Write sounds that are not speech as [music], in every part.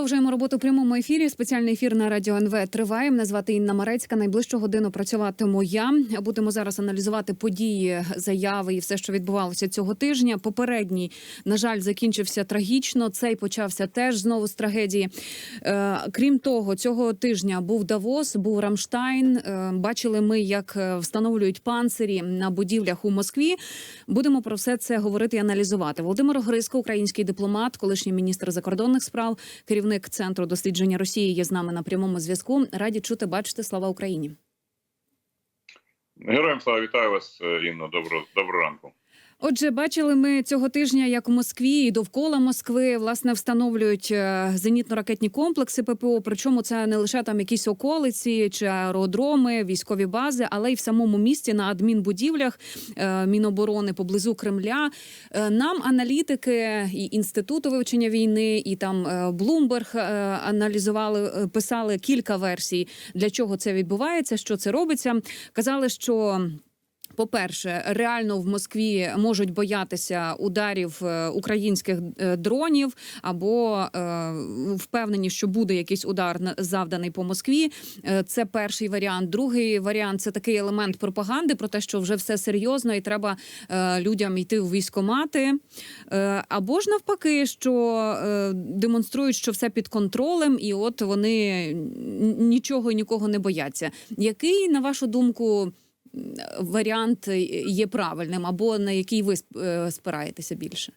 Продовжуємо роботу в прямому ефірі. Спеціальний ефір на радіо НВ триває. Мене звати Інна Марецька. Найближчу годину працюватиму я. Будемо зараз аналізувати події, заяви і все, що відбувалося цього тижня. Попередній, на жаль, закінчився трагічно. Цей почався теж знову з трагедії. Е, крім того, цього тижня був Давос, був Рамштайн. Е, бачили ми, як е, встановлюють панцирі на будівлях у Москві. Будемо про все це говорити і аналізувати. Володимир Гриско, український дипломат, колишній міністр закордонних справ, керівник центру дослідження Росії, є з нами на прямому зв'язку. Раді чути, бачити. Слава Україні. Героям слава вітаю вас, е, Інно. Добро, доброго ранку. Отже, бачили ми цього тижня, як у Москві і довкола Москви власне встановлюють е, зенітно-ракетні комплекси ППО. Причому це не лише там якісь околиці чи аеродроми, військові бази, але й в самому місті на адмінбудівлях е, Міноборони поблизу Кремля. Е, Нам аналітики і інституту вивчення війни, і там Блумберг аналізували, писали кілька версій, для чого це відбувається, що це робиться. Казали, що. По-перше, реально в Москві можуть боятися ударів е, українських е, дронів, або е, впевнені, що буде якийсь удар завданий по Москві. Це перший варіант. Другий варіант це такий елемент пропаганди про те, що вже все серйозно і треба людям йти в військомати. Або ж навпаки, що демонструють, що все під контролем, і от вони нічого і нікого не бояться. Який, на вашу думку, варіант є правильним, або на який ви е, спираєтеся більше?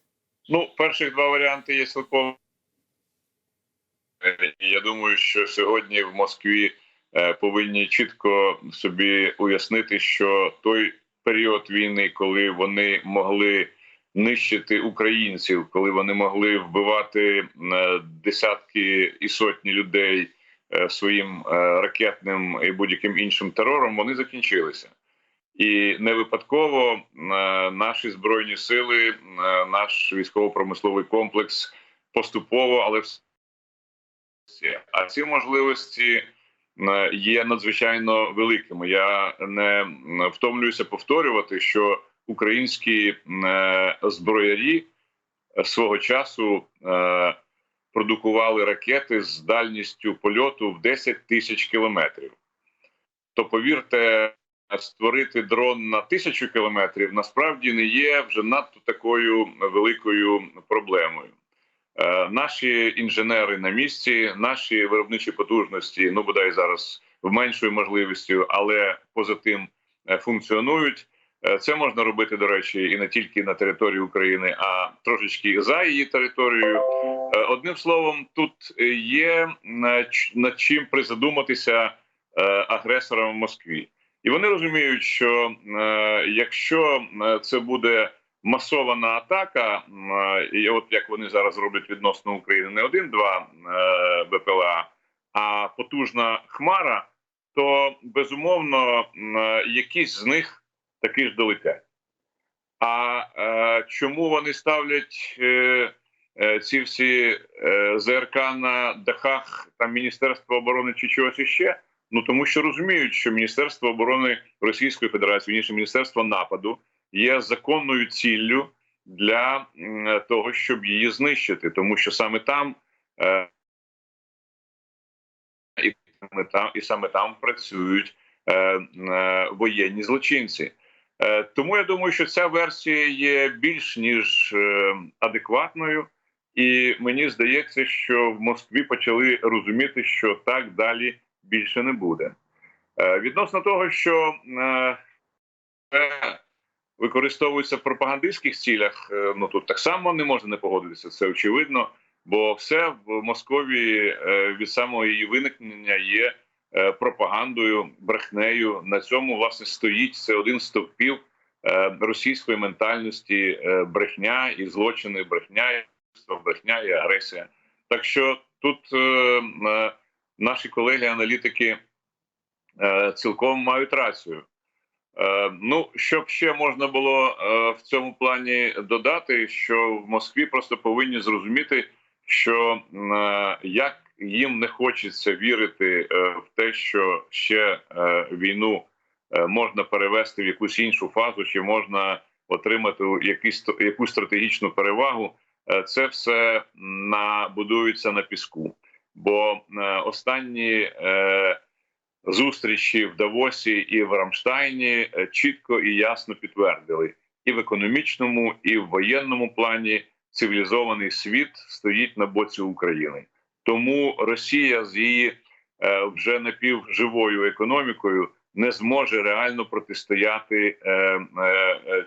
Ну, перших два варіанти є цілком. Я думаю, що сьогодні в Москві е, повинні чітко собі уяснити, що той період війни, коли вони могли нищити українців, коли вони могли вбивати е, десятки і сотні людей своїм ракетним і будь-яким іншим терором, вони закінчилися. І не випадково е, наші збройні сили, е, наш військово-промисловий комплекс поступово, але все. А ці можливості е, є надзвичайно великими. Я не втомлююся повторювати, що українські зброярі свого часу продукували ракети з дальністю польоту в 10 тисяч кілометрів. То повірте, створити дрон на тисячу кілометрів насправді не є вже надто такою великою проблемою. Е, наші інженери на місці, наші виробничі потужності, ну бодай зараз в меншою можливістю, але поза тим е, функціонують. Е, Це можна робити, до речі, і не тільки на території України, а трошечки за її територією. Е, Одним словом, тут є над чим призадуматися е, агресорам в Москві. І вони розуміють, що е, якщо е, це буде масована атака, е, і от як вони зараз роблять відносно України, не один-два БПЛА, а потужна хмара, то безумовно якісь з них таки ж долетять. А е, чому вони ставлять е, ці всі е, ЗРК на дахах там Міністерства оборони чи чогось іще? Ну тому що розуміють, що Міністерство оборони Російської Федерації, вірніше Міністерство нападу, є законною ціллю для того, щоб її знищити, тому що саме там е, і саме там, і саме там працюють е, е, воєнні злочинці. Е, Тому я думаю, що ця версія є більш ніж е, адекватною, і мені здається, що в Москві почали розуміти, що так далі більше не буде. Е, Відносно того, що е, використовується в пропагандистських цілях, е, ну тут так само не можна не погодитися, це очевидно. Бо все в Московії е, від самого її виникнення є е, пропагандою, брехнею. На цьому власне стоїть це один з стовпів е, російської ментальності, е, брехня і злочини, брехня, брехня і агресія. Так що тут е, е, наші колеги-аналітики е, цілком мають рацію. Е, Ну, щоб ще можна було е, в цьому плані додати, що в Москві просто повинні зрозуміти, що е, як їм не хочеться вірити е, в те, що ще е, війну е, можна перевести в якусь іншу фазу, чи можна отримати якісь якусь стратегічну перевагу, е, це все на будується на піску. Бо е, останні е, зустрічі в Давосі і в Рамштайні е, чітко і ясно підтвердили. І в економічному, і в воєнному плані цивілізований світ стоїть на боці України. Тому Росія з її вже напівживою економікою не зможе реально протистояти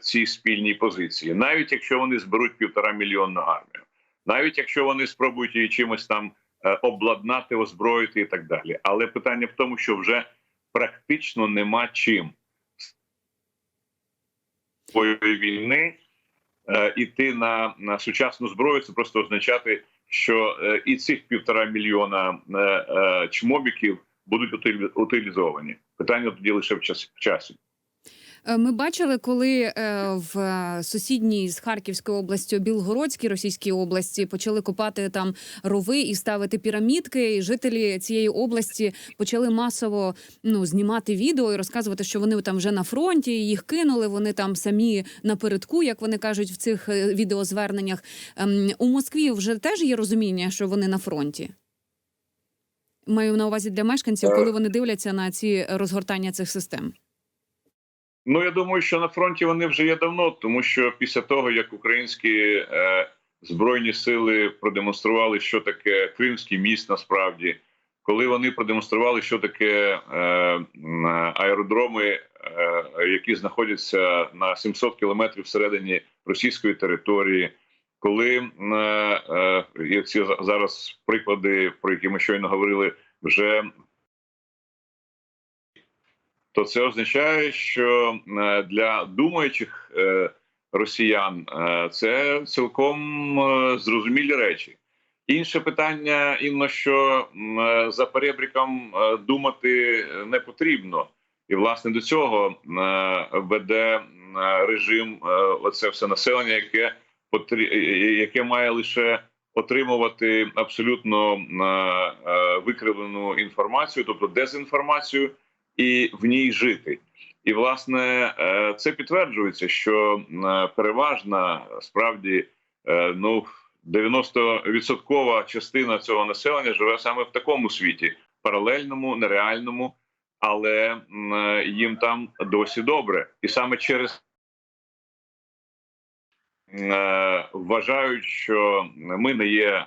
цій спільній позиції, навіть якщо вони зберуть півтора мільйонну армію, навіть якщо вони спробують її чимось там обладнати, озброїти і так далі. Але питання в тому, що вже практично нема чим бойової війни е, іти на, на сучасну зброю. Це просто означати, що е, і цих півтора мільйона е, е, чмобіків будуть утилі- утилізовані. Питання тоді лише в часі. Е, Ми бачили, коли е, в сусідній з Харківської області Білгородській Російській області почали копати там рови і ставити пірамідки. І жителі цієї області почали масово ну знімати відео і розказувати, що вони там вже на фронті. Їх кинули. Вони там самі напередку, як вони кажуть в цих е, відеозверненнях. Ем, У Москві вже теж є розуміння, що вони на фронті. Маю на увазі для мешканців, коли вони дивляться на ці розгортання цих систем. Ну я думаю, що на фронті вони вже є давно, тому що після того як українські е, збройні сили продемонстрували, що таке Кримський міст, насправді, коли вони продемонстрували, що таке е, аеродроми, е, які знаходяться на 700 кілометрів всередині російської території, коли е, е, ці зараз приклади, про які ми щойно говорили, вже то це означає, що е, для думаючих е, росіян е, це цілком зрозумілі речі. Інше питання, інно що за перебріком думати не потрібно, і власне до цього веде режим оце все населення, яке яке має лише отримувати абсолютно викривлену інформацію, тобто дезінформацію і в ній жити. І власне е, це підтверджується, що е, переважна справді е, ну 90% частина цього населення живе саме в такому світі, паралельному, нереальному, але їм там досі добре, і саме через вважають, що ми не є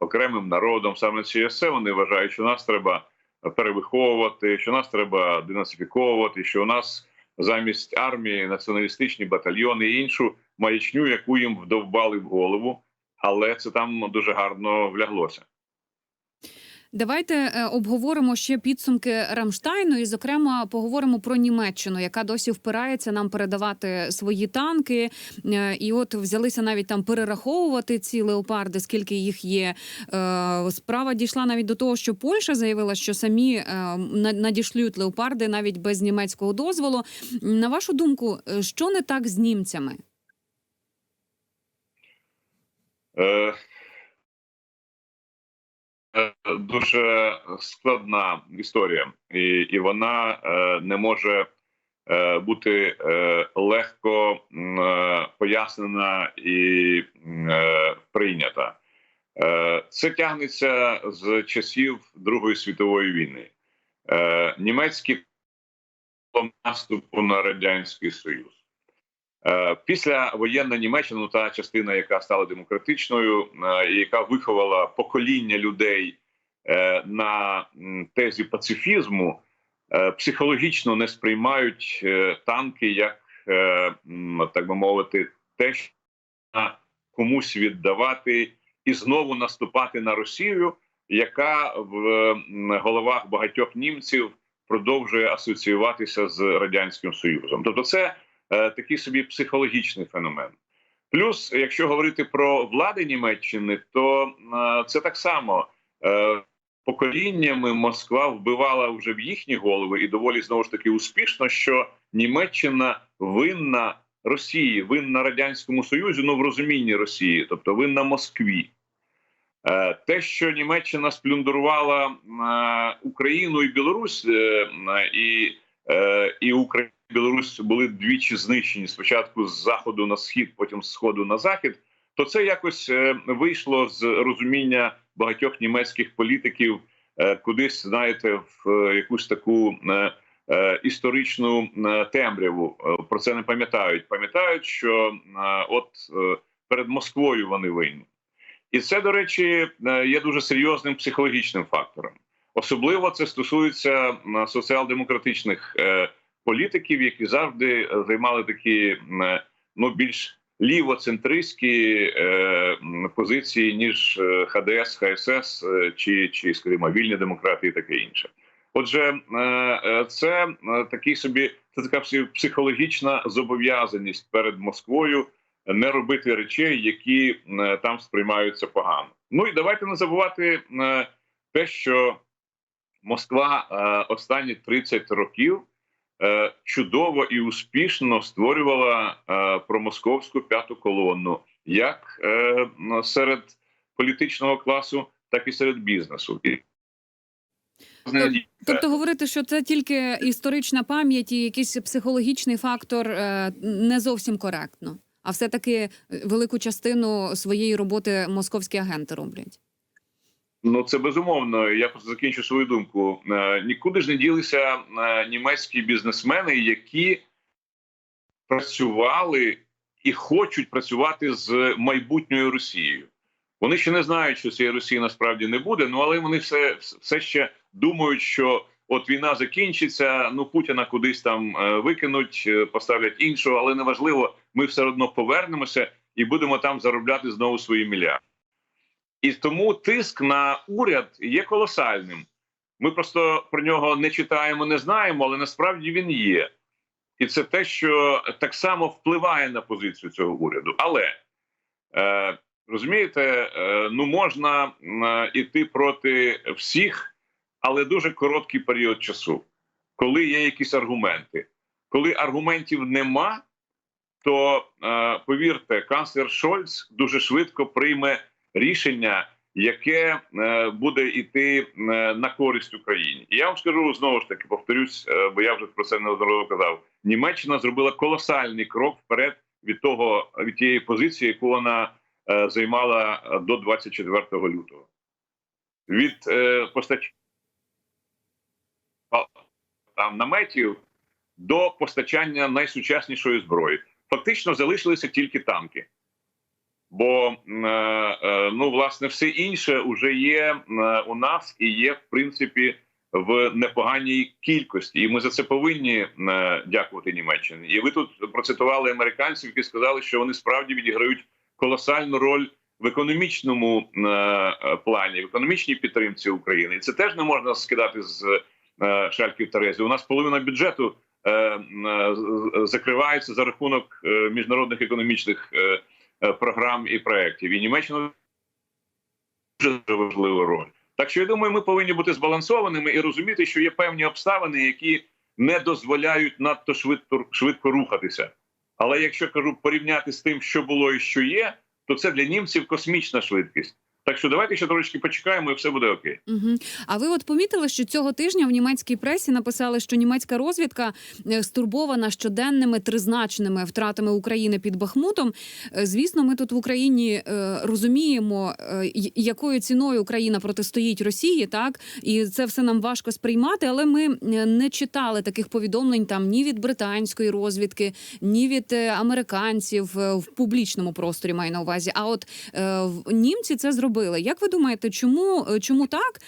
окремим народом. Саме через це вони вважають, що нас треба перевиховувати, що нас треба денацифіковувати, що у нас замість армії націоналістичні батальйони і іншу маячню, яку їм вдовбали в голову, але це там дуже гарно вляглося. Давайте е, обговоримо ще підсумки Рамштайну, і зокрема поговоримо про Німеччину, яка досі впирається нам передавати свої танки. Е, І от взялися навіть там перераховувати ці леопарди, скільки їх є. Е, Справа дійшла навіть до того, що Польща заявила, що самі надішлють леопарди навіть без німецького дозволу. На вашу думку, що не так з німцями? Е, Дуже складна історія, і, і вона е, не може е, бути легко пояснена і прийнята. Це тягнеться з часів Другої світової війни. Німецький наступу на радянський союз. Е, Після воєнна Німеччина, ну, та частина, яка стала демократичною, е, і яка виховала покоління людей е, на тезі пацифізму, психологічно не сприймають танки як, так би мовити, те, що комусь віддавати і знову наступати на Росію, яка в головах багатьох німців продовжує асоціюватися з радянським союзом. Тобто, це такий собі психологічний феномен. Плюс, якщо говорити про влади Німеччини, то е, це так само е, поколіннями Москва вбивала вже в їхні голови і доволі знову ж таки успішно, що Німеччина винна Росії, винна радянському союзу, ну в розумінні Росії, тобто винна Москві. Е, Те, що Німеччина сплюндурувала е, Україну і Білорусь, е, е, і, е, і Україна Білорусь були двічі знищені спочатку з заходу на схід, потім з сходу на захід, то це якось е, вийшло з розуміння багатьох німецьких політиків е, кудись, знаєте, в е, якусь таку історичну темряву. Про це не пам'ятають. Пам'ятають, що от перед Москвою вони винні. І це, до речі, є дуже серйозним психологічним фактором. Особливо це стосується соціал-демократичних політиків, які завжди е, займали такі е, ну більш лівоцентристські е, позиції ніж е, ХДС, ХСС чи, чи скажімо, вільні демократи і таке інше. Отже, це такий собі це така психологічна зобов'язаність перед Москвою не робити речей, які там сприймаються погано. Ну і давайте не забувати те, що Москва останні 30 років чудово і успішно створювала е, промосковську п'яту колонну, як е, серед політичного класу, так і серед бізнесу. І Тобто говорити, що це тільки історична пам'ять і якийсь психологічний фактор е, не зовсім коректно. А все таки велику частину своєї роботи московські агенти роблять. Ну, це безумовно. Я просто закінчу свою думку. Е, Нікуди ж не ділися е, німецькі бізнесмени, які працювали і хочуть працювати з майбутньою Росією. Вони ще не знають, що цієї Росії насправді не буде. Ну але вони все, все ще думають, що от війна закінчиться. Ну Путіна кудись там е, викинуть, поставлять іншого, але неважливо. Ми все одно повернемося і будемо там заробляти знову свої мільярди. І тому тиск на уряд є колосальним. Ми просто про нього не читаємо, не знаємо, але насправді він є. І це те, що так само впливає на позицію цього уряду. Але е, розумієте, е, ну можна е, іти проти всіх, але дуже короткий період часу, коли є якісь аргументи. Коли аргументів нема, то е, повірте, канцлер Шольц дуже швидко прийме рішення, яке е, буде йти е, на користь Україні. І я вам скажу знову ж таки, повторюсь, е, бо я вже про це неодноразово казав. Німеччина зробила колосальний крок вперед від того від тієї позиції, яку вона займала до 24 лютого. Від постачання там наметів до постачання найсучаснішої зброї. Фактично залишилися тільки танки. Бо е, е, ну власне все інше вже є е, у нас і є в принципі в непоганій кількості, і ми за це повинні дякувати Німеччині. І ви тут процитували американців, які сказали, що вони справді відіграють колосальну роль в економічному плані, в економічній підтримці України. І це теж не можна скидати з шальків Терезі. У нас половина бюджету закривається за рахунок міжнародних економічних. Е, програм і проєктів. І Німеччина дуже важливу роль. Так що я думаю, ми повинні бути збалансованими і розуміти, що є певні обставини, які не дозволяють надто швидко швидко рухатися. Але якщо кажу порівняти з тим, що було і що є, то це для німців космічна швидкість. Так що давайте ще трошки почекаємо, і все буде окей. Угу. А ви от помітили, що цього тижня в німецькій пресі написали, що німецька розвідка е, стурбована щоденними тризначними втратами України під Бахмутом. Е, Звісно, ми тут в Україні е, розуміємо, якою ціною Україна протистоїть Росії, так і це все нам важко сприймати. Але ми не читали таких повідомлень там ні від британської розвідки, ні від американців в публічному просторі маю на увазі. А от німці це зробили. Як ви думаєте, чому, е, чому так?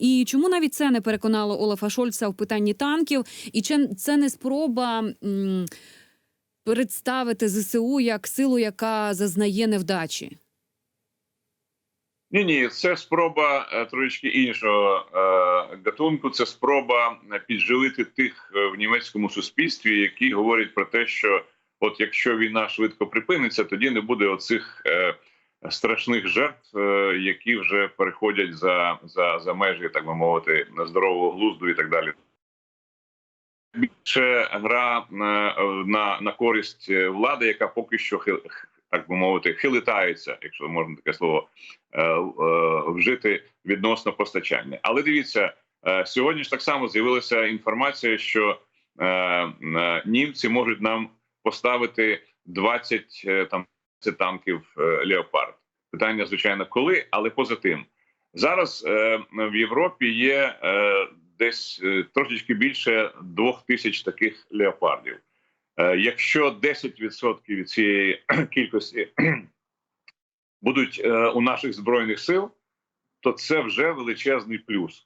І чому навіть це не переконало Олафа Шольца в питанні танків? І чи це не спроба м, представити ЗСУ як силу, яка зазнає невдачі? Ні, ні, це спроба е, трошки іншого е, гатунку. Це спроба е, підживити тих в німецькому суспільстві, які говорять про те, що от якщо війна швидко припиниться, тоді не буде оцих е, страшних жертв, е, які вже переходять за, за, за межі, так би мовити, здорового глузду і так далі. Більше гра е, на, на користь влади, яка поки що так би мовити, хилитається, якщо можна таке слово е, вжити відносно постачання. Але дивіться, сьогодні ж так само з'явилася інформація, що німці можуть нам поставити 20 е, там 20 танків е, леопард. Питання, звичайно, коли, але поза тим. Зараз е, в Європі є е, десь е, трошечки більше двох тисяч таких леопардів. Е, якщо 10% від цієї [clears throat] кількості [clears throat] будуть е, у наших збройних сил, то це вже величезний плюс.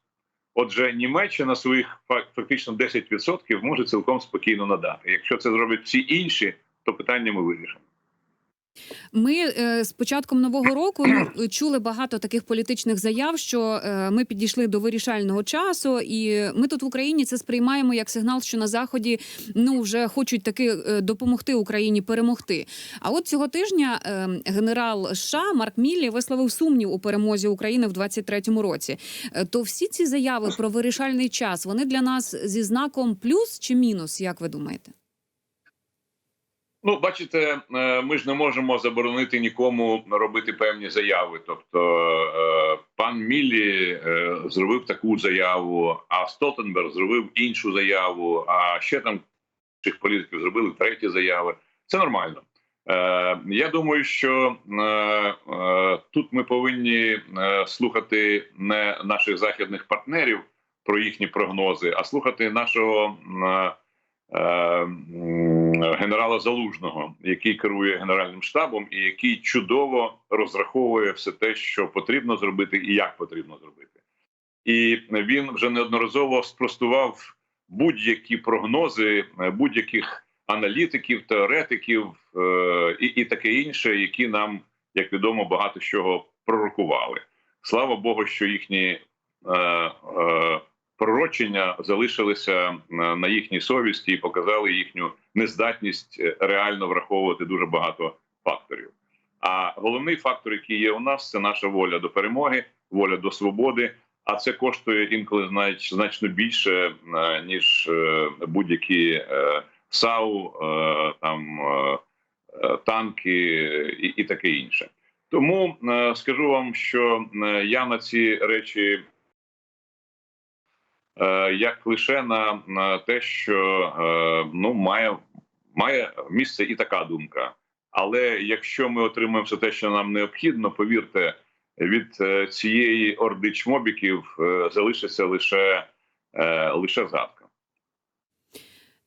Отже, Німеччина своїх фак- фактично 10% може цілком спокійно надати. Якщо це зроблять всі інші, то питання ми вирішимо. Ми е, з початком нового року чули багато таких політичних заяв, що е, ми підійшли до вирішального часу, і ми тут в Україні це сприймаємо як сигнал, що на заході ну вже хочуть таки е, допомогти Україні перемогти. А от цього тижня генерал США Марк Міллі висловив сумнів у перемозі України в 23-му році. То всі ці заяви про вирішальний час вони для нас зі знаком плюс чи мінус, як ви думаєте? Ну, бачите, е, ми ж не можемо заборонити нікому робити певні заяви. Тобто, е, пан Міллі е, зробив таку заяву, а Столтенберг зробив іншу заяву. А ще там цих політиків зробили треті заяви. Це нормально. Я думаю, що тут ми повинні слухати не наших західних партнерів про їхні прогнози, а слухати нашого. Е, генерала Залужного, який керує генеральним штабом, і який чудово розраховує все те, що потрібно зробити, і як потрібно зробити. І він вже неодноразово спростував будь-які прогнози е, будь-яких аналітиків, теоретиків е, і, і таке інше, які нам, як відомо, багато чого пророкували. Слава Богу, що їхні е, е, пророчення залишилися на їхній совісті і показали їхню нездатність е, реально враховувати дуже багато факторів. А головний фактор, який є у нас, це наша воля до перемоги, воля до свободи. А це коштує інколи знач- значно більше е, ніж е, будь-які САУ, там танки і, таке інше. Тому скажу вам, що я на ці речі як лише на, на те, що е, ну має, має місце і така думка. Але якщо ми отримаємо все те, що нам необхідно, повірте, від е, цієї орди чмобіків е, залишиться лише, е, лише згадка.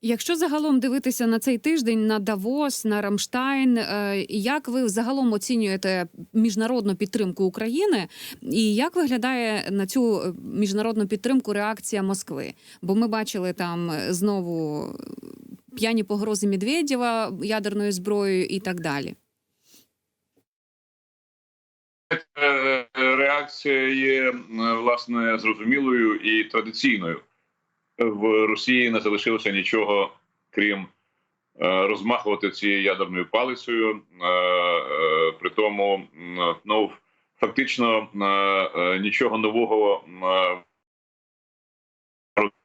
Якщо загалом дивитися на цей тиждень на Давос, на Рамштайн, е, як ви загалом оцінюєте міжнародну підтримку України, і як виглядає на цю е, міжнародну підтримку реакція Москви? Бо ми бачили там е, знову п'яні погрози Медведєва ядерною зброєю і так далі. Реакція є власне зрозумілою і традиційною. В Росії не залишилося нічого, крім е, розмахувати цією ядерною палицею. Е, е, При тому, ну фактично нічого нового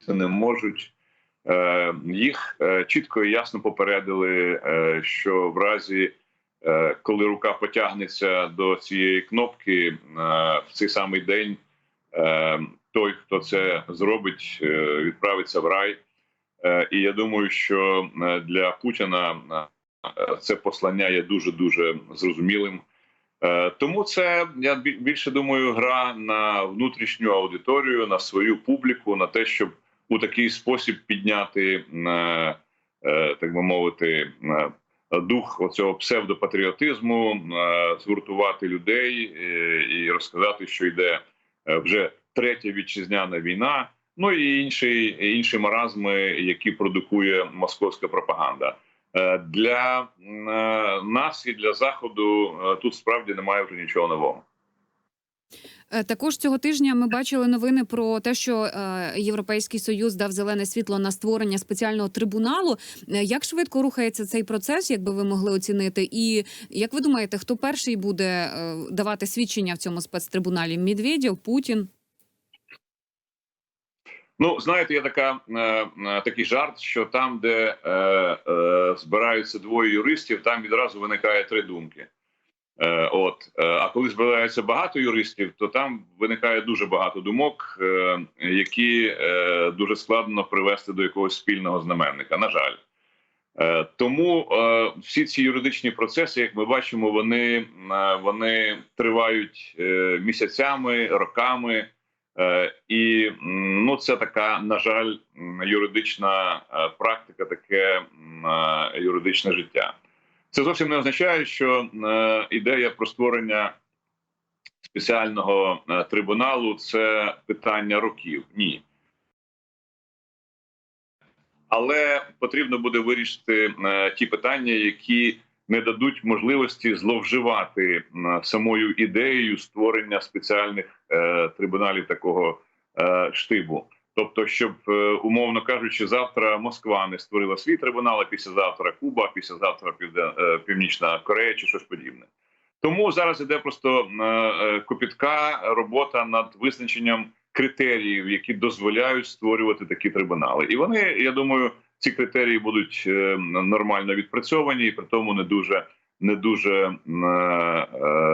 не можуть. Їх чітко і ясно попередили, що в разі коли рука потягнеться до цієї кнопки в цей самий день, той, хто це зробить, е, відправиться в рай. Е, І я думаю, що е, для Путіна це послання є дуже дуже зрозумілим. Тому це я бі- більше думаю, гра на внутрішню аудиторію, на свою публіку, на те, щоб у такий спосіб підняти, так би мовити, дух оцього псевдопатріотизму, згуртувати людей і розказати, що йде вже третя вітчизняна війна. Ну і інші, інші маразми, які продукує московська пропаганда. Е, Для е, нас і для заходу е, тут справді немає вже нічого нового. Також цього тижня ми бачили новини про те, що Європейський союз дав зелене світло на створення спеціального трибуналу. Як швидко рухається цей процес, якби ви могли оцінити? І як ви думаєте, хто перший буде давати свідчення в цьому спецтрибуналі? Медведєв, Путін? Ну, знаєте, є така е, е, такий жарт, що там, де е, е, збираються двоє юристів, там відразу виникає три думки. Е, от, е, а коли збирається багато юристів, то там виникає дуже багато думок, е, які е, дуже складно привести до якогось спільного знаменника. На жаль, Е, Тому е, всі ці юридичні процеси, як ми бачимо, вони, вони тривають місяцями, роками. Е, І ну, це така, на жаль, юридична е, практика, таке е, юридичне життя. Це зовсім не означає, що ідея про створення спеціального трибуналу це питання років. Ні. Але потрібно буде вирішити ті питання, які не дадуть можливості зловживати самою ідеєю створення спеціальних е, трибуналів такого е, штибу. Тобто, щоб е, умовно кажучи, завтра Москва не створила свій трибунал, а післязавтра Куба, післязавтра е, Північна Корея чи щось подібне. Тому зараз іде просто е, е, копітка робота над визначенням критеріїв, які дозволяють створювати такі трибунали. І вони, я думаю, ці критерії будуть е, нормально відпрацьовані, і при тому не дуже не дуже е, е,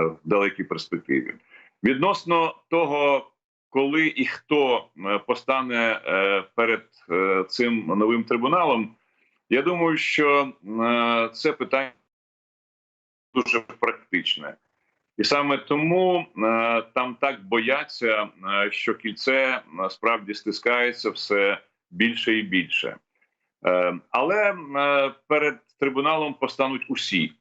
в далекій перспективі. Відносно того, коли і хто постане перед цим новим трибуналом, я думаю, що це питання дуже практичне. І саме тому е, там так бояться, е, що кільце е, справді стискається все більше і більше. Е, але е, перед трибуналом постануть усі,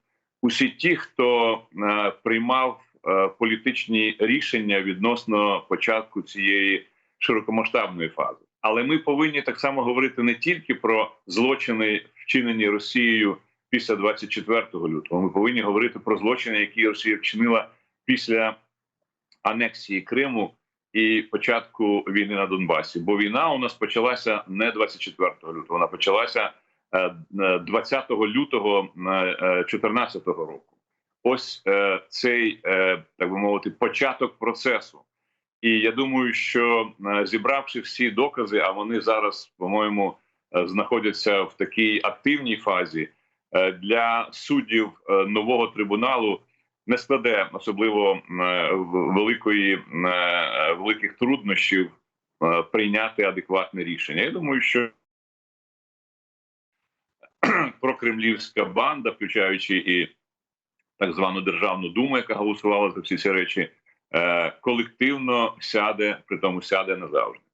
усі ті, хто е, приймав е, політичні рішення відносно початку цієї широкомасштабної фази. Але ми повинні так само говорити не тільки про злочини, вчинені Росією після 24 лютого. Ми повинні говорити про злочини, які Росія вчинила після анексії Криму і початку війни на Донбасі. Бо війна у нас почалася не 24 лютого, вона почалася е, е, 20 лютого 2014 року. Ось е, цей, е, так би мовити, початок процесу. І я думаю, що е, зібравши всі докази, а вони зараз, по-моєму, е, знаходяться в такій активній фазі е, для суддів е, нового трибуналу. Не складе особливо е, великої е, великих труднощів е, прийняти адекватне рішення. Я думаю, що [clears throat] прокремлівська банда, включаючи і так звану державну думу, яка голосувала за всі ці речі, е, колективно сяде, при тому сяде назавжди.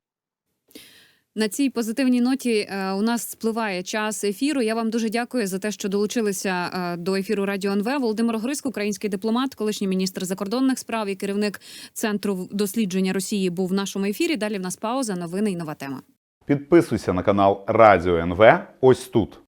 На цій позитивній ноті е, у нас спливає час ефіру. Я вам дуже дякую за те, що долучилися е, до ефіру Радіо НВ. Володимир Гриск, український дипломат, колишній міністр закордонних справ і керівник центру дослідження Росії, був в нашому ефірі. Далі в нас пауза, новини і нова тема. Підписуйся на канал Радіо НВ ось тут.